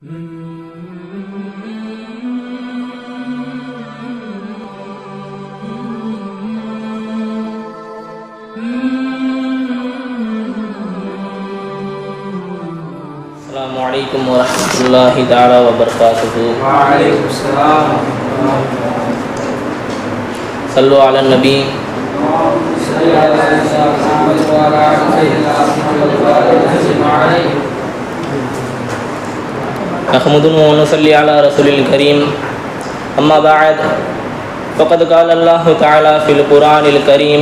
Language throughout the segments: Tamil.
السلام علیکم ورحمۃ اللہ تعالیٰ وبرکاتہ صلو علی النبی صلی اللہ علیہ وسلم نحمده ونصلي على رسول الكريم أما بعد فقد قال الله تعالى في القرآن الكريم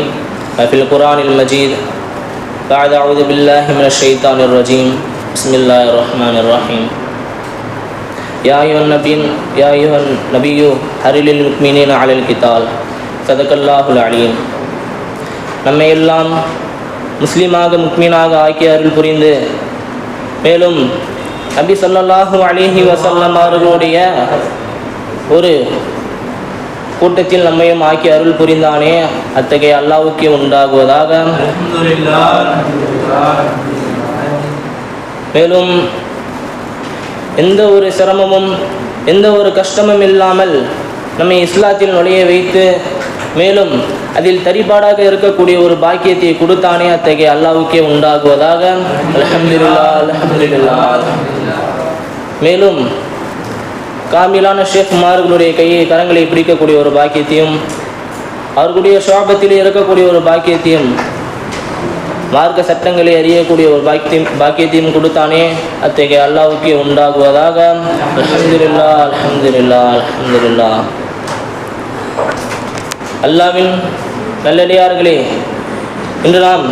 وفي القرآن المجيد بعد أعوذ بالله من الشيطان الرجيم بسم الله الرحمن الرحيم يا أيها النبي يا أيها النبي هرل المؤمنين على القتال صدق الله العليم நம்மை எல்லாம் முஸ்லீமாக முக்மீனாக ஆக்கிய அருள் புரிந்து மேலும் நபி சொல்லாஹும் அலிஹி வசல்லம் அவர்களுடைய ஒரு கூட்டத்தில் நம்மையும் ஆக்கி அருள் புரிந்தானே? அத்தகைய அல்லாவுக்கு உண்டாகுவதாக. மேலும் எந்த ஒரு சிரமமும் எந்த ஒரு கஷ்டமும் இல்லாமல் நம்மை இஸ்லாத்தில் நுழைய வைத்து மேலும் அதில் தரிபாடாக இருக்கக்கூடிய ஒரு பாக்கியத்தை கொடுத்தானே? அத்தகைய அல்லாவுக்கே உண்டாகுவதாக. அலமதுல்லா அலமதுல்லா மேலும் காமிலான ஷேஃப்மார்களுடைய கையை கரங்களை பிடிக்கக்கூடிய ஒரு பாக்கியத்தையும் அவர்களுடைய ஷாபத்தில் இருக்கக்கூடிய ஒரு பாக்கியத்தையும் மார்க்க சட்டங்களை அறியக்கூடிய ஒரு பாக்கியத்தையும் பாக்கியத்தையும் கொடுத்தானே அத்தகைய அல்லாஹ்வுக்கே உண்டாகுவதாக. அல்ஹம்துலில்லா அல்ஹம்துலில்லா அல்ஹம்துலில்லா. அல்லாவின் நல்லடியார்களே இன்று நாம்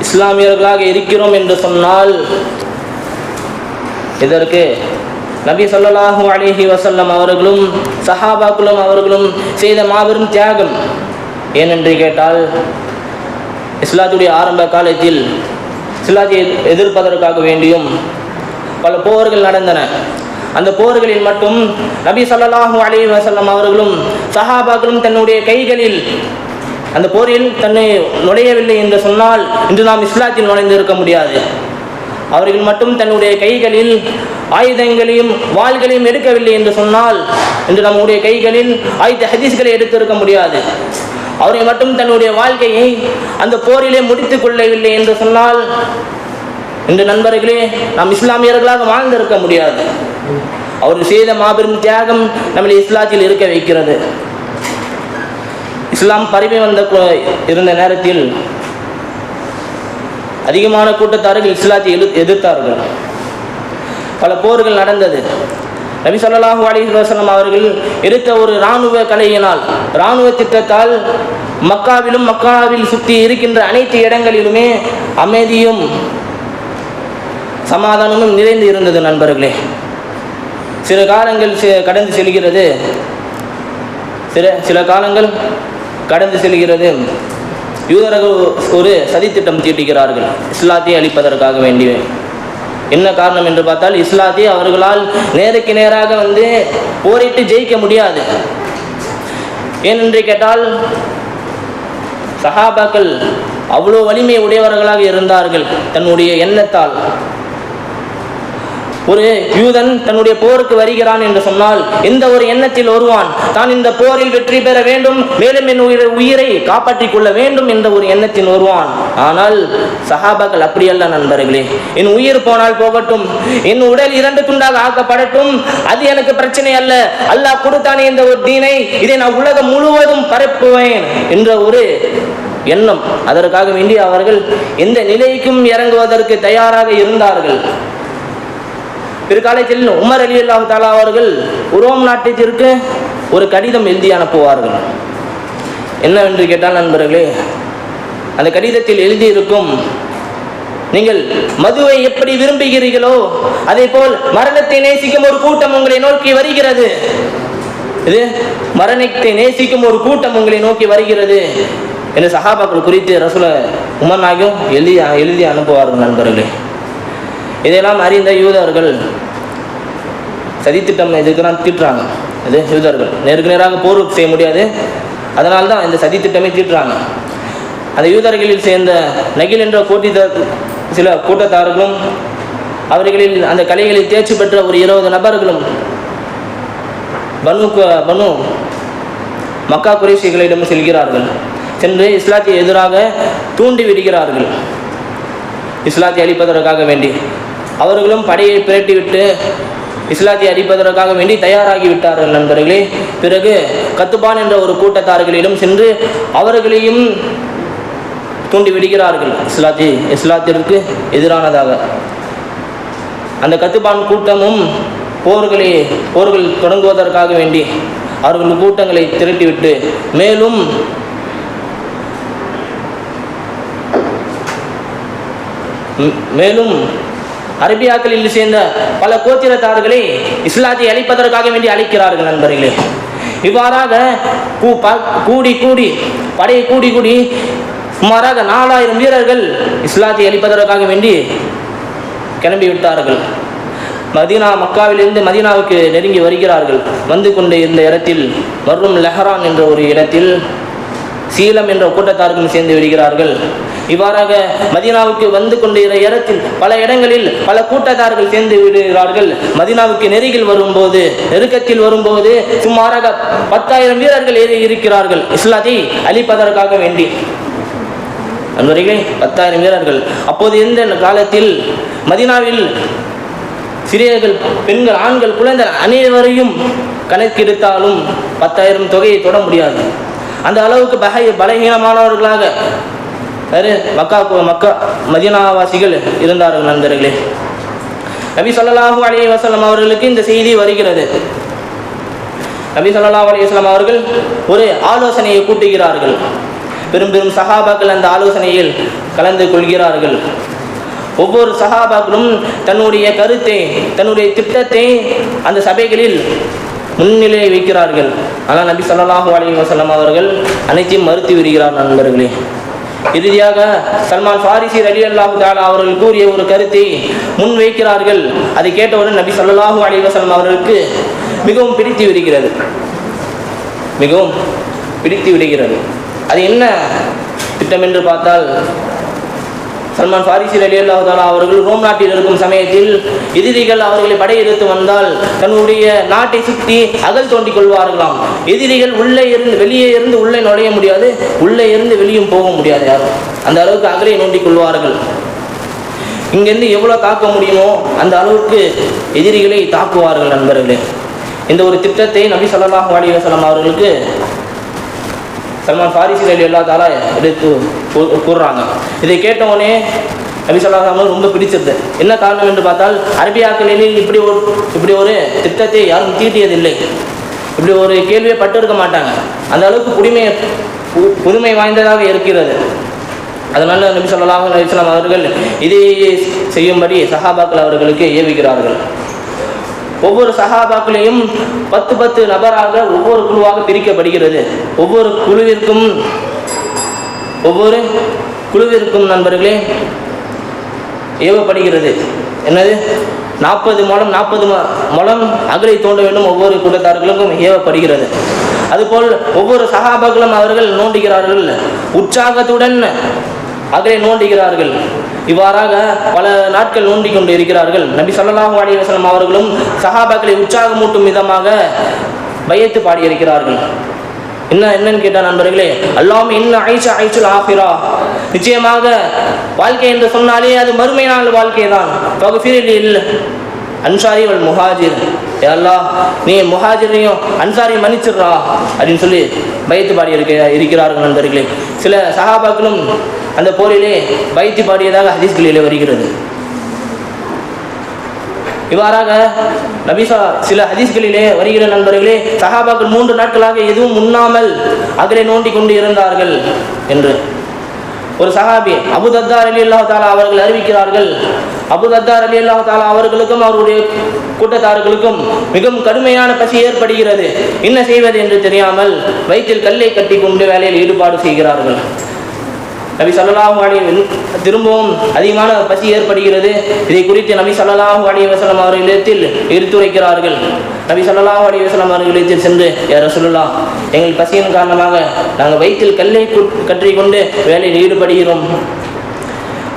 இஸ்லாமியர்களாக இருக்கிறோம் என்று சொன்னால் இதற்கு நபி ஸல்லல்லாஹு அலைஹி வசல்லம் அவர்களும் சஹாபாக்களும் அவர்களும் செய்த மாபெரும் தியாகம் ஏனென்று கேட்டால் இஸ்லாத்துடைய ஆரம்ப காலத்தில் இஸ்லாத்தை எதிர்ப்பதற்காக வேண்டியும் பல போர்கள் நடந்தன. அந்த போர்களில் மட்டும் நபி ஸல்லல்லாஹு அலி வசல்லம் அவர்களும் சஹாபாக்களும் தன்னுடைய கைகளில் அந்த போரில் தன்னை நுழையவில்லை என்று சொன்னால் இன்று நாம் இஸ்லாத்தில் நுழைந்து இருக்க முடியாது. அவர்கள் மட்டும் தன்னுடைய கைகளில் ஆயுதங்களையும் வாள்களையும் எடுக்கவில்லை என்று சொன்னால் இன்று நம்முடைய கைகளில் ஆயுத ஹதீஸ்களை எடுத்திருக்க முடியாது. அவரை மட்டும் தன்னுடைய வாழ்க்கையை அந்த போரிலே முடித்துக் கொள்ளவில்லை என்று சொன்னால் இன்று நண்பர்களே நாம் இஸ்லாமியர்களாக வாழ்ந்திருக்க முடியாது. அவர் செய்த மாபெரும் தியாகம் நம்மளை இஸ்லாத்தில் இருக்க வைக்கிறது. இஸ்லாம் பரவி வந்த கு- இருந்த நேரத்தில் அதிகமான கூட்டத்தார்கள் இஸ்லாத்தை எழு எதிர்த்தார்கள். பல போர்கள் நடந்தது. நபி ஸல்லல்லாஹு அலைஹி அவர்கள் எடுத்த ஒரு இராணுவ கலையினால் இராணுவ திட்டத்தால் மக்காவிலும் மக்காவில் சுற்றி இருக்கின்ற அனைத்து இடங்களிலுமே அமைதியும் சமாதானமும் நிறைந்து இருந்தது நண்பர்களே. சில காலங்கள் செ- கடந்து செல்கிறது. சில சில காலங்கள் கடந்து செல்கிறது. யூதர்கள் ஒரு சதித்திட்டம் தீட்டுகிறார்கள் இஸ்லாத்தை அழிப்பதற்காக வேண்டிய என்ன காரணம் என்று பார்த்தால் இஸ்லாத்தை அவர்களால் நேருக்கு நேராக வந்து போரிட்டு ஜெயிக்க முடியாது. ஏனென்று கேட்டால் சஹாபாக்கள் அவ்வளோ வலிமை உடையவர்களாக இருந்தார்கள். தன்னுடைய எண்ணத்தால். ஒரு யூதன் தன்னுடைய போருக்கு வருகிறான் என்று சொன்னால் இந்த ஒரு எண்ணத்தில் வருவான் தான் இந்த போரில் வெற்றி பெற வேண்டும் மேலும் என் உயிரை உயிரை காப்பாற்றிக் கொள்ள வேண்டும் என்ற ஒரு எண்ணத்தில் வருவான் ஆனால் சஹாபாக்கள் அப்படியல்ல நண்பர்களே. என் உயிர் போனால் போகட்டும் என் உடல் இரண்டு துண்டாக ஆக்கப்படட்டும் அது எனக்கு பிரச்சனை அல்ல. அல்லாஹ் கொடுத்தானே இந்த ஒரு தீனை இதை நான் உலகம் முழுவதும் பரப்புவேன் என்ற ஒரு எண்ணம். அதற்காக வேண்டி அவர்கள் எந்த நிலைக்கும் இறங்குவதற்கு தயாராக இருந்தார்கள். பிற்காலத்தில் உமர் அலி அல்லா தாலா அவர்கள் உரோம் நாட்டிற்கு ஒரு கடிதம் எழுதி அனுப்புவார்கள். என்னவென்று கேட்டால் நண்பர்களே அந்த கடிதத்தில் எழுதியிருக்கும் நீங்கள் மதுவை எப்படி விரும்புகிறீர்களோ அதே போல் மரணத்தை நேசிக்கும் ஒரு கூட்டம் உங்களை நோக்கி வருகிறது. இது மரணத்தை நேசிக்கும் ஒரு கூட்டம் உங்களை நோக்கி வருகிறது என்று சகாபாக்கள் குறித்து ரசூல உமர் நாயகம் எழுதி எழுதி அனுப்புவார்கள் நண்பர்களே. இதையெல்லாம் அறிந்த யூதர்கள் சதித்திட்டம் எதிர்க்கிறான் தீட்டுறாங்க. அது யூதர்கள் நேருக்கு நேராக போர் செய்ய முடியாது. அதனால தான் இந்த சதித்திட்டமே தீட்டுறாங்க. அந்த யூதர்களில் சேர்ந்த நகில் என்ற கூட்டி சில கூட்டத்தார்களும் அவர்களில் அந்த கலைகளில் தேர்ச்சி பெற்ற ஒரு இருபது நபர்களும் பனு பனு மக்கா குறைசிகளிடம் செல்கிறார்கள். சென்று இஸ்லாத்தை எதிராக தூண்டி விடுகிறார்கள். இஸ்லாத்தை அழிப்பதற்காக வேண்டி. அவர்களும் படையை பிரட்டிவிட்டு இஸ்லாத்தை அடிப்பதற்காக வேண்டி தயாராகி விட்டார்கள் நண்பர்களே. பிறகு கத்துபான் என்ற ஒரு கூட்டத்தார்களிடம் சென்று அவர்களையும் தூண்டி விடுகிறார்கள். இஸ்லாத்திற்கு எதிரானதாக. அந்த கத்துபான் கூட்டமும் போர்களை போர்கள் தொடங்குவதற்காக வேண்டி அவர்கள் கூட்டங்களை திரட்டிவிட்டு மேலும் மேலும் அரபியாக்களில் சேர்ந்த பல கோத்திரத்தார்களை இஸ்லாத்தை அழிப்பதற்காக வேண்டி அழைக்கிறார்கள் நண்பர்களே. இவ்வாறாக கூ- ப- கூடி கூடி படையை கூடி கூடி சுமாராக நாலாயிரம் வீரர்கள் இஸ்லாத்தை அழிப்பதற்காக வேண்டி கிளம்பி விட்டார்கள் மதீனா மக்காவிலிருந்து மதீனாவுக்கு நெருங்கி வருகிறார்கள். வந்து கொண்டு இருந்த இடத்தில் வரும் லெஹரான் என்ற ஒரு இடத்தில் சீலம் என்ற கூட்டத்தார்களும் சேர்ந்து விடுகிறார்கள். இவ்வாறாக மதீனாவுக்கு வந்து கொண்டிருந்த இடத்தில் பல இடங்களில் பல கூட்டத்தார்கள் சேர்ந்து விடுகிறார்கள். மதீனாவுக்கு நெருகில் வரும்போது நெருக்கத்தில் வரும்போது சுமாராக பத்தாயிரம் வீரர்கள் ஏறி இருக்கிறார்கள். இஸ்லாத்தை அழிப்பதற்காக வேண்டி. அன்பர்களே பத்தாயிரம் வீரர்கள். அப்போது எந்த காலத்தில் மதீனாவில் சிறியர்கள் பெண்கள் ஆண்கள் குழந்தை அனைவரையும் கணக்கெடுத்தாலும் பத்தாயிரம் தொகையை தொட முடியாது. அந்த அளவுக்கு பகை பலகீனமானவர்களாக. வேறு மக்கா மக்கா மதீனாவாசிகள் இருந்தார்கள் நண்பர்களே. நபி ஸல்லல்லாஹு அலி வசலம் அவர்களுக்கு இந்த செய்தி வருகிறது. நபி ஸல்லல்லாஹு அலைஹி அவர்கள் ஒரு ஆலோசனையை கூட்டுகிறார்கள். பெரும் பெரும் சஹாபாக்கள் அந்த ஆலோசனையில் கலந்து கொள்கிறார்கள். ஒவ்வொரு சகாபாக்களும் தன்னுடைய கருத்தை தன்னுடைய திட்டத்தை அந்த சபைகளில் முன்னிலையை வைக்கிறார்கள். ஆனால் நபி சல்லாஹூ அலி வசலம் அவர்கள் அனைத்தையும் மறுத்து விடுகிறார் நண்பர்களே. இறுதியாக சல்மான் ஃபாரிசி அலி அல்லாஹு தாலா அவர்கள் கூறிய ஒரு கருத்தை முன் வைக்கிறார்கள் அதை கேட்டவுடன் நபி சல்லாஹூ அலி வசலம் அவர்களுக்கு மிகவும் பிடித்து விடுகிறது. மிகவும் பிடித்து விடுகிறது. அது என்ன திட்டம் என்று பார்த்தால் சல்மான் ஃபாரிசி அலி அல்லாஹாலா அவர்கள் ரோம் நாட்டில் இருக்கும் சமயத்தில் எதிரிகள் அவர்களை படையெடுத்து வந்தால் தன்னுடைய நாட்டை சுற்றி அகல் தோண்டிக் கொள்வார்களாம். எதிரிகள் உள்ளே இருந்து வெளியே இருந்து உள்ளே நுழைய முடியாது உள்ளே இருந்து வெளியும் போக முடியாது யாரும் அந்த அளவுக்கு அகலை நோண்டிக் கொள்வார்கள். இங்கிருந்து எவ்வளோ தாக்க முடியுமோ அந்த அளவுக்கு எதிரிகளை தாக்குவார்கள் நண்பர்களே. இந்த ஒரு திட்டத்தை நபி ஸல்லல்லாஹு வாடி வசலம் அவர்களுக்கு சல்மான் ஃபாரிசி அலி அல்லா தாலா எடுத்து கூறுறாங்க. இதை கேட்டவுடனே நபி ரொம்ப பிடிச்சிருது. என்ன காரணம் என்று பார்த்தால் அரபியாக்களில் இப்படி ஒரு இப்படி ஒரு திட்டத்தை யாரும் தீட்டியதில்லை. இப்படி ஒரு கேள்வியை பட்டிருக்க மாட்டாங்க. அந்த அளவுக்கு புதுமை பு- புதுமை வாய்ந்ததாக இருக்கிறது. அதனால நபி ஸல்லல்லாஹு அலிஸ்லாம் அவர்கள் இதை செய்யும்படி சஹாபாக்கள் அவர்களுக்கு ஏவிக்கிறார்கள். ஒவ்வொரு சஹாபாக்களையும் பத்து பத்து நபராக ஒவ்வொரு குழுவாக பிரிக்கப்படுகிறது. ஒவ்வொரு குழுவிற்கும் ஒவ்வொரு குழுவிற்கும் நண்பர்களே ஏவப்படுகிறது. என்னது? நாற்பது மூலம் நாற்பது மூலம் அகலை தோண்ட வேண்டும் ஒவ்வொரு கூட்டத்தார்களுக்கும் ஏவப்படுகிறது. அதுபோல் ஒவ்வொரு சகாபாக்களும் அவர்கள் நோண்டுகிறார்கள். உற்சாகத்துடன் அகலை நோண்டுகிறார்கள். இவ்வாறாக பல நாட்கள் நோண்டிக் கொண்டு இருக்கிறார்கள். நபி ஸல்லல்லாஹு அலைஹி அவர்களும் சஹாபாக்களை உற்சாகமூட்டும் விதமாக பயத்து பாடியிருக்கிறார்கள். என்ன என்னன்னு கேட்டால் நண்பர்களே அல்லாம இன்னும் ஐஷா ஐஷுல் ஆஃபிரா. நிச்சயமாக வாழ்க்கை என்று சொன்னாலே அது மறுமை நாள் வாழ்க்கை தான் பகுஃபிரில் அன்சாரி அவள் முஹாஜிர். ஏல்லா அல்லாஹ் நீ முஹாஜிரையும் அன்சாரி மன்னிச்சிடுறா அப்படின்னு சொல்லி பயத்து பாடி இருக்க இருக்கிறார்கள் நண்பர்களே. சில சகாபாக்களும் அந்த போரிலே பயத்து பாடியதாக ஹதீஸ்களிலே வருகிறது. இவ்வாறாக நபிசா சில ஹதீஸ்களிலே வருகிற நண்பர்களே சஹாபாக்கள் மூன்று நாட்களாக எதுவும் உண்ணாமல் அகலை நோண்டி கொண்டு இருந்தார்கள் என்று. ஒரு சஹாபி அபு தத்தார் அலி அல்லாஹ் தாலா அவர்கள் அறிவிக்கிறார்கள். அபுதத்தார் அலி அல்லாஹ் தாலா அவர்களுக்கும் அவருடைய கூட்டத்தார்களுக்கும் மிகவும் கடுமையான பசி ஏற்படுகிறது. என்ன செய்வது என்று தெரியாமல் வயிற்றில் கல்லை கட்டி கொண்டு வேலையில் ஈடுபாடு செய்கிறார்கள். நபி ஸல்லல்லாஹு அலைஹி திரும்பவும் அதிகமான பசி ஏற்படுகிறது. இதை குறித்து நபி ஸல்லல்லாஹு அலி வசலம் அவர்களிடத்தில் எடுத்துரைக்கிறார்கள். நபி ஸல்லல்லாஹு அலி வசலம் அவர்களிடத்தில் சென்று யா சொல்லலா எங்கள் பசியின் காரணமாக நாங்கள் வயிற்றில் கல்லை கற்றி கொண்டு வேலையில் ஈடுபடுகிறோம்.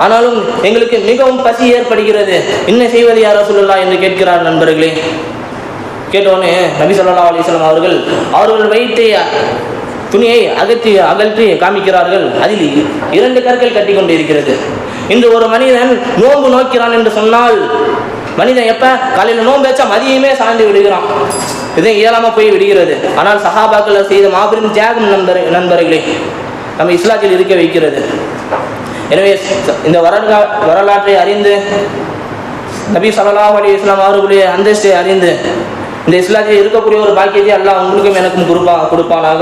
ஆனாலும் எங்களுக்கு மிகவும் பசி ஏற்படுகிறது. என்ன செய்வது யாரோ சொல்லலாம் என்று கேட்கிறார் நண்பர்களே. கேட்டோன்னு நபி சொல்லா அலிஸ்லாம் அவர்கள் அவர்கள் வயிற்றை துணியை அகற்றி அகற்றி காமிக்கிறார்கள். அதில் இரண்டு கற்கள் கட்டி கொண்டு இருக்கிறது இன்று ஒரு மனிதன் நோன்பு நோக்கிறான் என்று சொன்னால் மனிதன் எப்ப? காலையில் நோன்பு வச்சா மதியமே சாய்ந்து விடுகிறான். இதை இயலாம போய் விடுகிறது. ஆனால் சஹாபாக்கள் செய்த மாபெரும் தியாகம் நண்பர் நண்பர்களே நம்ம இஸ்லாத்தில் இருக்க வைக்கிறது. எனவே இந்த வரலா வரலாற்றை அறிந்து நபி ஸல்லல்லாஹு அலி இஸ்லாம் அவர்களுடைய அந்தஸ்தை அறிந்து இந்த இஸ்லாத்தில் இருக்கக்கூடிய ஒரு பாக்கியத்தை அல்லாஹ் உங்களுக்கும் எனக்கும் கொடுப்பா கொடுப்பானாக.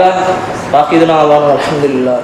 பாக்கியதுனா அல்லாஹ் அல்ஹம்துலில்லாஹ்.